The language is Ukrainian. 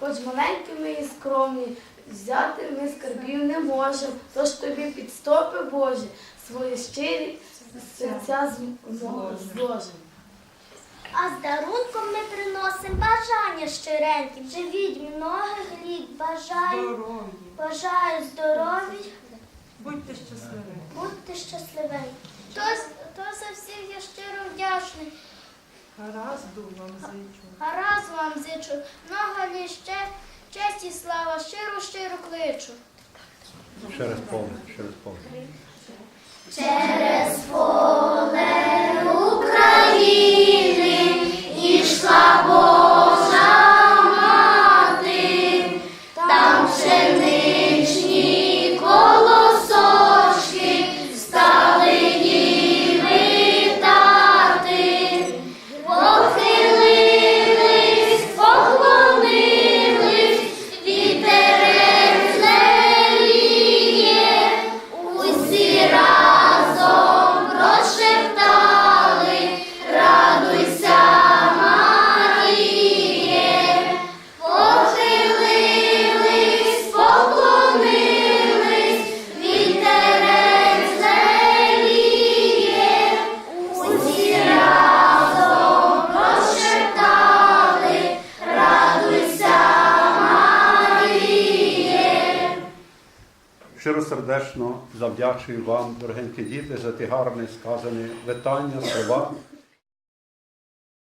хоч маленькі ми і скромні, взяти ми скарбів не можемо. Тож тобі під стопи Божі свої щирі серця зложимо. А з дарунком ми приносимо бажання щиренькі. Живіть многих літ, бажаю, бажаю здоров'я, Будьте щасливі. будьте щасливенькі. То, то за всіх я щиро вдячний. Гаразду вам зичу. Гаразд вам зичу, много літ ще, честь і слава, щиро, щиро кличу. Ще раз повне, ще раз повне. Щиросердечно завдячую вам, дорогенькі діти, за ті гарні сказані вітання, слова.